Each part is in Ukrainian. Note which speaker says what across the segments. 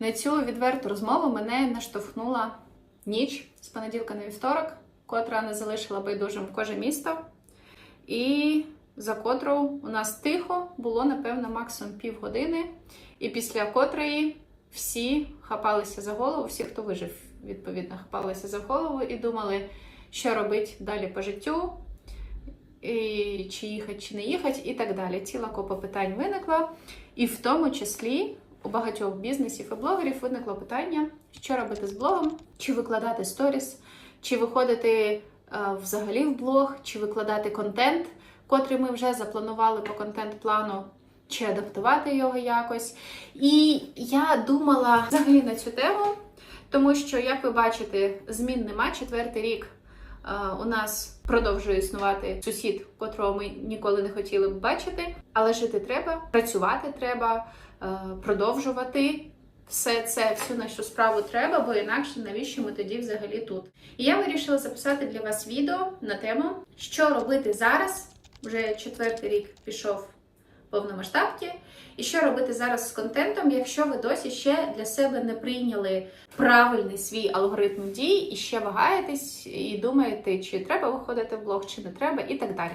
Speaker 1: На цю відверту розмову мене наштовхнула ніч з понеділка на вівторок, котра не залишила байдужим коже місто. І за котру у нас тихо було, напевно, максимум півгодини. І після котрої всі хапалися за голову, всі, хто вижив, відповідно, хапалися за голову і думали, що робити далі по життю, і чи їхати, чи не їхати, і так далі. Ціла купа питань виникла. І в тому числі у багатьох бізнесів і блогерів виникло питання, що робити з блогом, чи викладати сторіс, чи виходити е, взагалі в блог, чи викладати контент, котрий ми вже запланували по контент-плану, чи адаптувати його якось. І я думала взагалі на цю тему, тому що, як ви бачите, змін нема четвертий рік. е, У нас продовжує існувати сусід, котрого ми ніколи не хотіли б бачити, але жити треба, працювати треба, продовжувати все це, всю нашу справу треба, бо інакше навіщо ми тоді взагалі тут? І я вирішила записати для вас відео на тему, що робити зараз. Вже четвертий рік пішов повномасштабки. І що робити зараз з контентом, якщо ви досі ще для себе не прийняли правильний свій алгоритм дій і ще вагаєтесь і думаєте, чи треба виходити в блог, чи не треба, і так далі.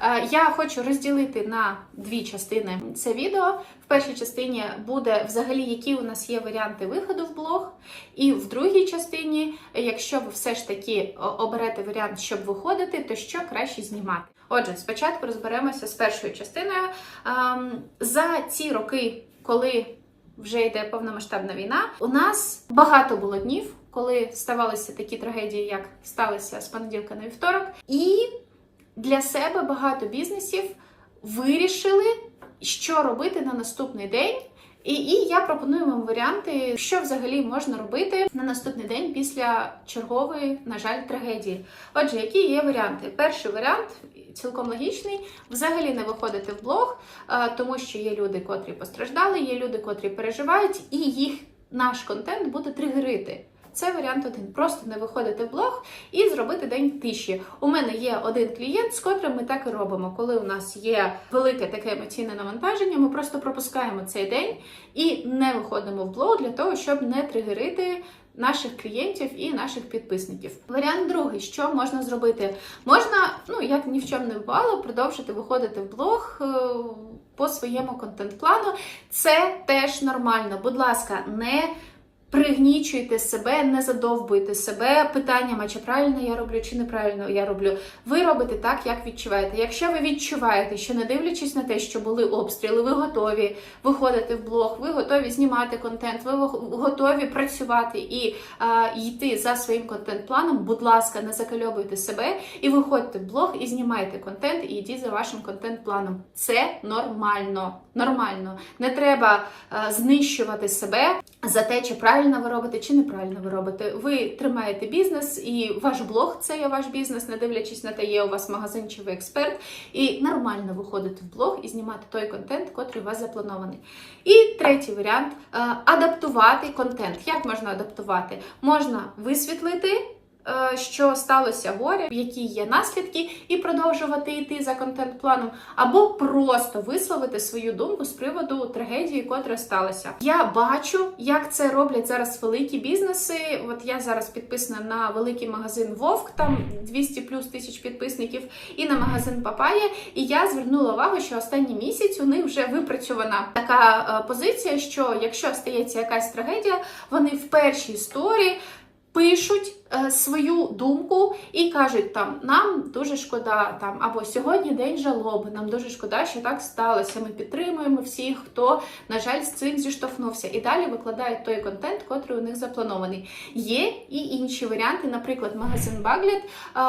Speaker 1: Е, Я хочу розділити на дві частини це відео. В першій частині буде взагалі, які у нас є варіанти виходу в блог. І в другій частині, якщо ви все ж таки оберете варіант, щоб виходити, то що краще знімати. Отже, спочатку розберемося з першою частиною. Ем, За ці роки, коли вже йде повномасштабна війна, у нас багато було днів, коли ставалися такі трагедії, як сталися з понеділка на вівторок, і для себе багато бізнесів вирішили, що робити на наступний день. І, і я пропоную вам варіанти, що взагалі можна робити на наступний день після чергової, на жаль, трагедії. Отже, які є варіанти? Перший варіант цілком логічний: взагалі не виходити в блог, е, тому що є люди, котрі постраждали, є люди, котрі переживають, і їх наш контент буде тригерити. Це варіант один. Просто не виходити в блог і зробити день тиші. У мене є один клієнт, з котрим ми так і робимо. Коли у нас є велике таке емоційне навантаження, ми просто пропускаємо цей день і не виходимо в блог для того, щоб не тригерити. Наших клієнтів і наших підписників. Варіант другий, що можна зробити? Можна, ну як ні в чому не бувало, продовжити виходити в блог е, по своєму контент-плану. Це теж нормально. Будь ласка, не пригнічуйте себе, не задовбуйте себе питаннями, чи правильно я роблю, чи неправильно я роблю. Ви робите так, як відчуваєте. Якщо ви відчуваєте, що не дивлячись на те, що були обстріли, ви готові виходити в блог, ви готові знімати контент, ви готові працювати і а, йти за своїм контент-планом. Будь ласка, не закальовуйте себе і виходьте в блог і знімайте контент, і йдіть за вашим контент-планом. Це нормально. Нормально. Не треба а, знищувати себе за те, чи правильно ви робите, чи неправильно ви робите. Ви тримаєте бізнес, і ваш блог це є ваш бізнес, не дивлячись на те, є у вас магазин чи ви експерт. І нормально виходити в блог і знімати той контент, котрий у вас запланований. І третій варіант адаптувати контент. Як можна адаптувати? Можна висвітлити. Що сталося горе, які є наслідки, і продовжувати йти за контент-планом, або просто висловити свою думку з приводу трагедії, котра сталася. Я бачу, як це роблять зараз великі бізнеси. От я зараз підписана на великий магазин Вовк, там 200 плюс тисяч підписників, і на магазин Папая. І я звернула увагу, що останній місяць у них вже випрацьована така е, позиція, що якщо стається якась трагедія, вони в першій історії пишуть е, свою думку і кажуть там нам дуже шкода там або сьогодні день жалоби. Нам дуже шкода, що так сталося. Ми підтримуємо всіх, хто на жаль з цим зіштовхнувся. І далі викладають той контент, котрий у них запланований. Є і інші варіанти, наприклад, магазин Баглет.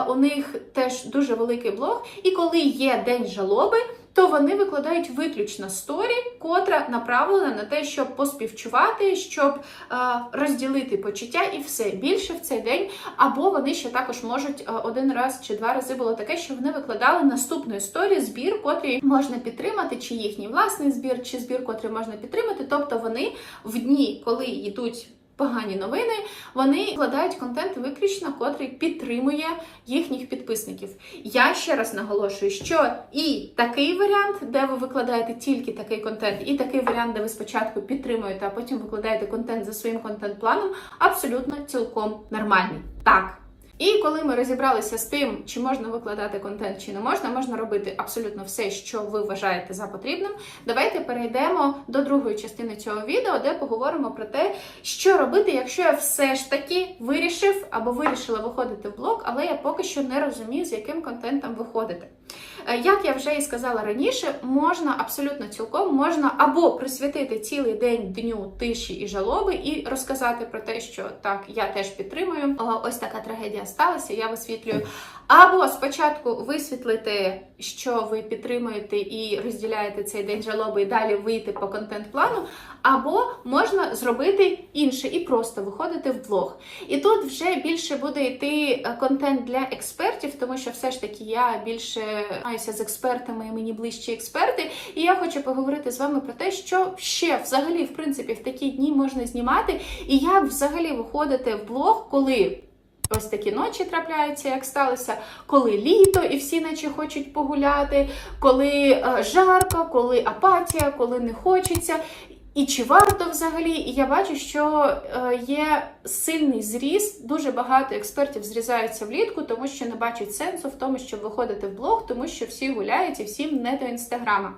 Speaker 1: У них теж дуже великий блог. І коли є день жалоби то вони викладають виключно сторі, котра направлена на те, щоб поспівчувати, щоб е, розділити почуття і все більше в цей день. Або вони ще також можуть е, один раз чи два рази було таке, що вони викладали наступну історію, збір, котрий можна підтримати, чи їхній власний збір, чи збір, котрий можна підтримати. Тобто вони в дні, коли йдуть погані новини. Вони вкладають контент виключно, котрий підтримує їхніх підписників. Я ще раз наголошую, що і такий варіант, де ви викладаєте тільки такий контент, і такий варіант, де ви спочатку підтримуєте, а потім викладаєте контент за своїм контент-планом, абсолютно цілком нормальний. Так. І коли ми розібралися з тим, чи можна викладати контент, чи не можна, можна робити абсолютно все, що ви вважаєте за потрібним. Давайте перейдемо до другої частини цього відео, де поговоримо про те, що робити, якщо я все ж таки вирішив або вирішила виходити в блог, але я поки що не розумію, з яким контентом виходити. Е, Як я вже і сказала раніше, можна абсолютно цілком можна або присвятити цілий день дню тиші і жалоби і розказати про те, що так, я теж підтримую. Ось така трагедія сталася, я висвітлюю. Або спочатку висвітлити, що ви підтримуєте і розділяєте цей день жалоби, і далі вийти по контент-плану, або можна зробити інше і просто виходити в блог. І тут вже більше буде йти е, контент для експертів, тому що все ж таки я більше маюся з експертами, і мені ближчі експерти. І я хочу поговорити з вами про те, що ще взагалі, в принципі, в такі дні можна знімати, і як взагалі виходити в блог, коли. Ось такі ночі трапляються, як сталося, коли літо і всі наче хочуть погуляти, коли е, жарко, коли апатія, коли не хочеться. І чи варто взагалі? І я бачу, що е, є сильний зріст. Дуже багато експертів зрізаються влітку, тому що не бачать сенсу в тому, щоб виходити в блог, тому що всі гуляють і всім не до інстаграма.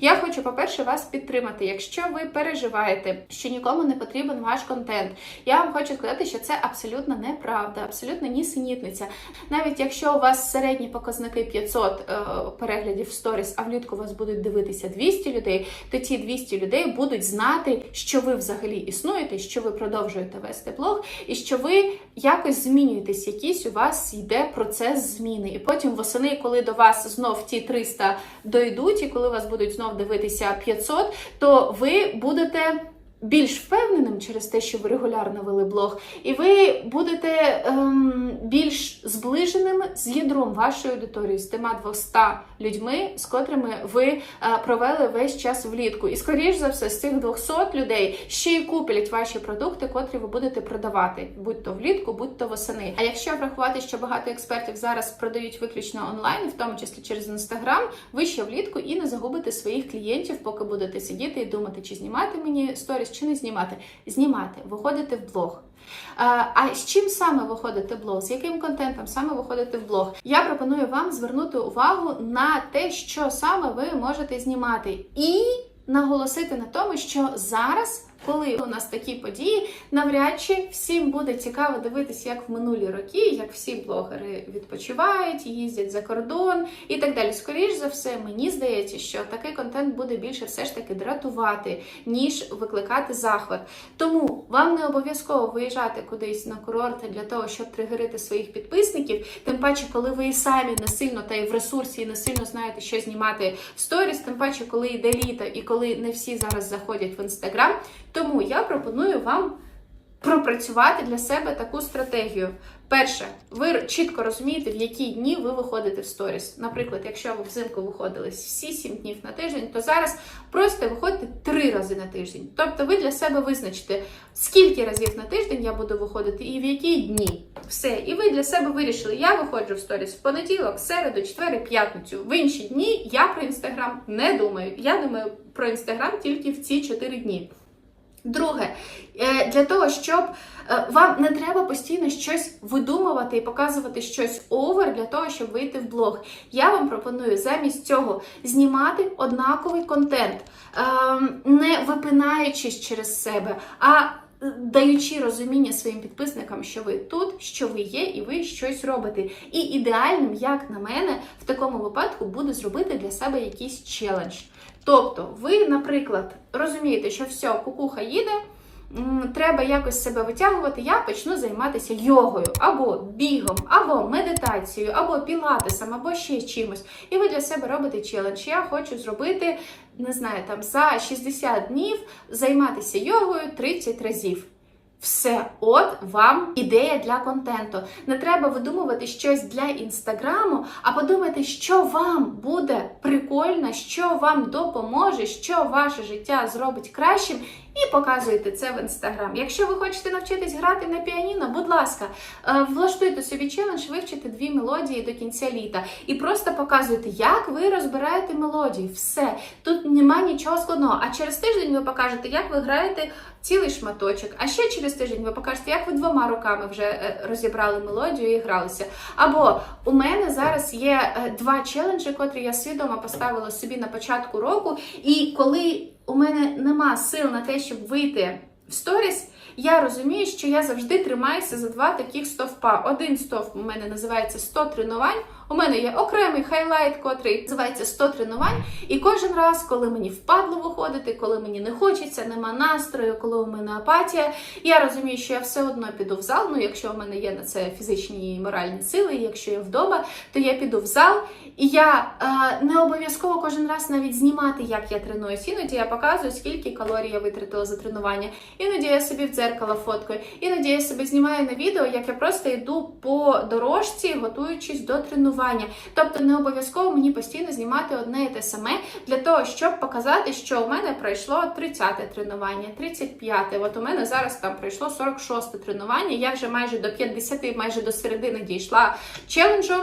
Speaker 1: Я хочу, по-перше, вас підтримати. Якщо ви переживаєте, що нікому не потрібен ваш контент, я вам хочу сказати, що це абсолютно неправда, абсолютно нісенітниця. Навіть якщо у вас середні показники 500 е, переглядів в сторіс, а влітку вас будуть дивитися 200 людей, то ті 200 людей будуть знати, що ви взагалі існуєте, що ви продовжуєте вести блог, і що ви якось змінюєтесь, якийсь у вас йде процес зміни. І потім восени, коли до вас знов ті 300 дойдуть, і коли вас будуть знов дивитися 500, то ви будете. Більш впевненим через те, що ви регулярно вели блог, і ви будете ем, більш зближеним з ядром вашої аудиторії, з тима 200 людьми, з котрими ви е, провели весь час влітку. І скоріш за все, з цих 200 людей ще й куплять ваші продукти, котрі ви будете продавати, будь то влітку, будь то восени. А якщо врахувати, що багато експертів зараз продають виключно онлайн, в тому числі через інстаграм, ви ще влітку і не загубите своїх клієнтів, поки будете сидіти і думати, чи знімати мені сторіс, чи не знімати. Знімати, виходити в блог. А, з чим саме виходити в блог? З яким контентом саме виходити в блог? Я пропоную вам звернути увагу на те, що саме ви можете знімати, і наголосити на тому, що зараз. Коли у нас такі події, навряд чи всім буде цікаво дивитися, як в минулі роки, як всі блогери відпочивають, їздять за кордон і так далі. Скоріш за все, мені здається, що такий контент буде більше все ж таки дратувати, ніж викликати захват. Тому вам не обов'язково виїжджати кудись на курорти для того, щоб тригерити своїх підписників. Тим паче, коли ви і самі не сильно та й в ресурсі, і не сильно знаєте, що знімати в сторіс, тим паче, коли йде літо і коли не всі зараз заходять в інстаграм. Тому я пропоную вам пропрацювати для себе таку стратегію. Перше, ви чітко розумієте, в які дні ви виходите в сторіс. Наприклад, якщо ви взимку виходили всі 7 днів на тиждень, то зараз просто виходите 3 рази на тиждень. Тобто ви для себе визначите, скільки разів на тиждень я буду виходити і в які дні. Все. І ви для себе вирішили, я виходжу в сторіс в понеділок, середу, четвер п'ятницю. В інші дні я про інстаграм не думаю. Я думаю про інстаграм тільки в ці 4 дні. Друге, е, для того, щоб е, вам не треба постійно щось видумувати і показувати щось овер для того, щоб вийти в блог. Я вам пропоную замість цього знімати однаковий контент, ем, не випинаючись через себе, а даючи розуміння своїм підписникам, що ви тут, що ви є, і ви щось робите. І ідеальним, як на мене, в такому випадку буде зробити для себе якийсь челендж. Тобто, ви, наприклад, розумієте, що все, кукуха їде, треба якось себе витягувати, я почну займатися йогою, або бігом, або медитацією, або пілатесом, або ще чимось. І ви для себе робите челендж. Я хочу зробити, не знаю, там за 60 днів займатися йогою 30 разів. Все, от вам ідея для контенту. Не треба видумувати щось для інстаграму, а подумайте, що вам буде прикольно, що вам допоможе, що ваше життя зробить кращим. І показуєте це в інстаграм. Якщо ви хочете навчитись грати на піаніно, будь ласка, е, влаштуйте собі челендж, вивчити дві мелодії до кінця літа і просто показуйте, як ви розбираєте мелодії. Все тут нема нічого складного. А через тиждень ви покажете, як ви граєте цілий шматочок. А ще через тиждень ви покажете, як ви двома руками вже е, розібрали мелодію і гралися. Або у мене зараз є е, два челенджі, котрі я свідомо поставила собі на початку року. І коли у мене нема сил на те, щоб вийти в сторіс, я розумію, що я завжди тримаюся за два таких стовпа. Один стовп у мене називається 100 тренувань. У мене є окремий хайлайт, котрий називається 100 тренувань. І кожен раз, коли мені впадло виходити, коли мені не хочеться, нема настрою, коли у мене апатія, я розумію, що я все одно піду в зал. Ну, якщо у мене є на це фізичні і моральні сили, і якщо я вдома, то я піду в зал. І я е, не обов'язково кожен раз навіть знімати, як я тренуюсь. Іноді я показую, скільки калорій я витратила за тренування. Іноді я собі в дзеркало фоткаю, іноді я себе знімаю на відео, як я просто йду по дорожці, готуючись до тренування. Тобто не обов'язково мені постійно знімати одне і те саме для того, щоб показати, що у мене пройшло 30-те тренування, 35-те. От у мене зараз там пройшло 46-те тренування. Я вже майже до 50, майже до середини дійшла челенджу.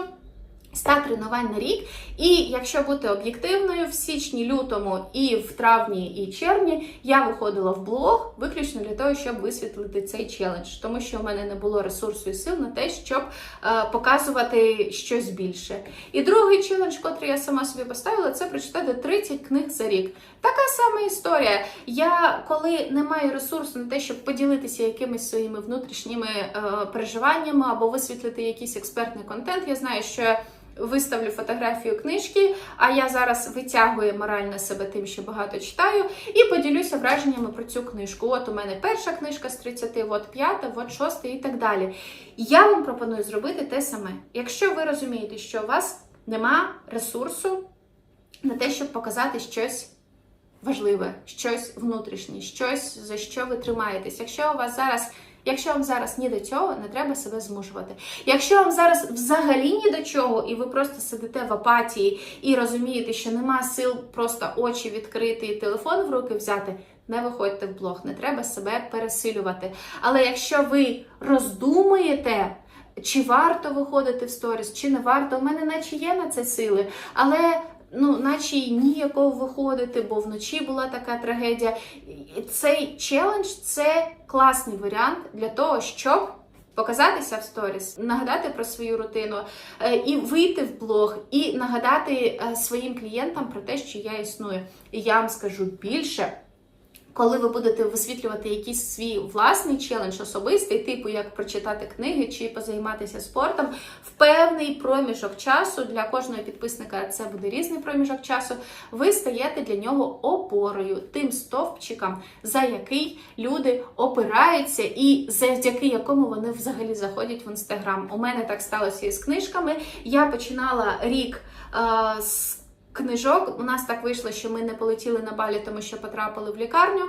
Speaker 1: 100 тренувань на рік, і якщо бути об'єктивною, в січні, лютому і в травні і червні я виходила в блог виключно для того, щоб висвітлити цей челендж, тому що у мене не було ресурсу і сил на те, щоб е, показувати щось більше. І другий челендж, котрий я сама собі поставила, це прочитати 30 книг за рік. Така сама історія. Я коли не маю ресурсу на те, щоб поділитися якимись своїми внутрішніми е, переживаннями або висвітлити якийсь експертний контент, я знаю, що Виставлю фотографію книжки, а я зараз витягую морально себе тим, що багато читаю, і поділюся враженнями про цю книжку. От у мене перша книжка з 30, от п'ята, от шоста і так далі. Я вам пропоную зробити те саме. Якщо ви розумієте, що у вас нема ресурсу на те, щоб показати щось важливе, щось внутрішнє, щось за що ви тримаєтесь. Якщо у вас зараз. Якщо вам зараз ні до цього, не треба себе змушувати. Якщо вам зараз взагалі ні до чого, і ви просто сидите в апатії і розумієте, що нема сил просто очі відкрити і телефон в руки взяти, не виходьте в блог, не треба себе пересилювати. Але якщо ви роздумуєте, чи варто виходити в сторіс, чи не варто, у мене наче є на це сили, але ну, наче й ніякого виходити, бо вночі була така трагедія. Цей челендж це класний варіант для того, щоб. Показатися в сторіс, нагадати про свою рутину, е, і вийти в блог, і нагадати е, своїм клієнтам про те, що я існую. І я вам скажу більше. Коли ви будете висвітлювати якийсь свій власний челендж особистий, типу як прочитати книги чи позайматися спортом, в певний проміжок часу для кожного підписника це буде різний проміжок часу. Ви стаєте для нього опорою, тим стовпчиком, за який люди опираються, і завдяки якому вони взагалі заходять в інстаграм. У мене так сталося і з книжками. Я починала рік е, з книжок. У нас так вийшло, що ми не полетіли на балі, тому що потрапили в лікарню.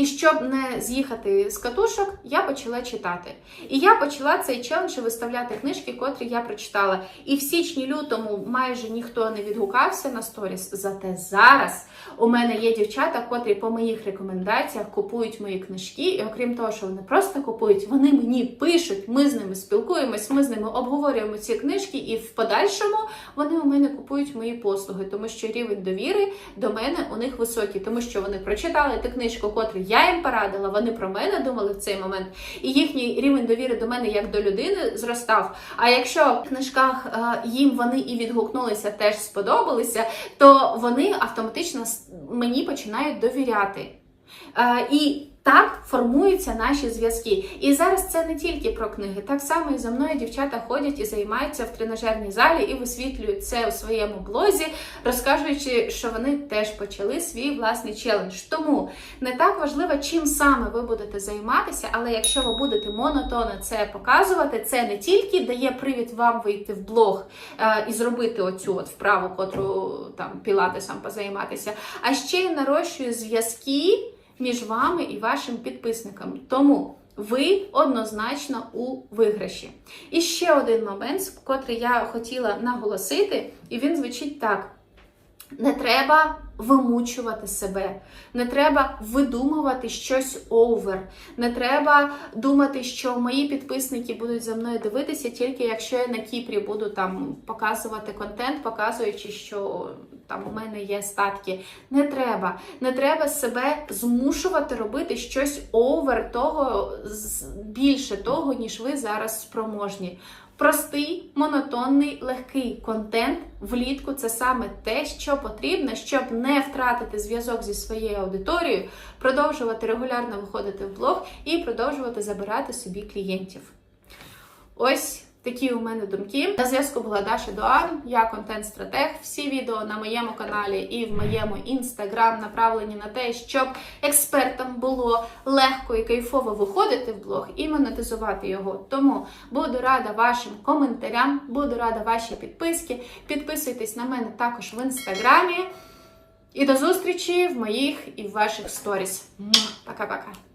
Speaker 1: І щоб не з'їхати з катушок, я почала читати. І я почала цей челендж виставляти книжки, котрі я прочитала. І в січні-лютому майже ніхто не відгукався на сторіс. Зате зараз у мене є дівчата, котрі по моїх рекомендаціях купують мої книжки. І окрім того, що вони просто купують, вони мені пишуть, ми з ними спілкуємось, ми з ними обговорюємо ці книжки, і в подальшому вони у мене купують мої послуги, тому що рівень довіри до мене у них високий, тому що вони прочитали ту книжку, котру я їм порадила, вони про мене думали в цей момент, і їхній рівень довіри до мене як до людини зростав. А якщо в книжках е, їм вони і відгукнулися, теж сподобалися, то вони автоматично мені починають довіряти. Е, І так формуються наші зв'язки. І зараз це не тільки про книги. Так само і за мною дівчата ходять і займаються в тренажерній залі і висвітлюють це у своєму блозі, розказуючи, що вони теж почали свій власний челендж. Тому не так важливо, чим саме ви будете займатися, але якщо ви будете монотонно це показувати, це не тільки дає привід вам вийти в блог е, і зробити оцю от вправу, котру там пілатесом позайматися, а ще й нарощує зв'язки між вами і вашим підписником. Тому ви однозначно у виграші. І ще один момент, котрий я хотіла наголосити, і він звучить так: не треба вимучувати себе, не треба видумувати щось овер, не треба думати, що мої підписники будуть за мною дивитися тільки якщо я на Кіпрі буду там показувати контент, показуючи, що там у мене є статки. Не треба. Не треба себе змушувати робити щось овер того більше того, ніж ви зараз спроможні. Простий, монотонний, легкий контент влітку це саме те, що потрібно, щоб не втратити зв'язок зі своєю аудиторією, продовжувати регулярно виходити в блог і продовжувати забирати собі клієнтів. Ось такі у мене думки. На зв'язку була Даша Дуан, я контент-стратег. Всі відео на моєму каналі і в моєму інстаграм направлені на те, щоб експертам було легко і кайфово виходити в блог і монетизувати його. Тому буду рада вашим коментарям, буду рада вашій підписки. Підписуйтесь на мене також в інстаграмі. І до зустрічі в моїх і в ваших сторіс. Пока-пока.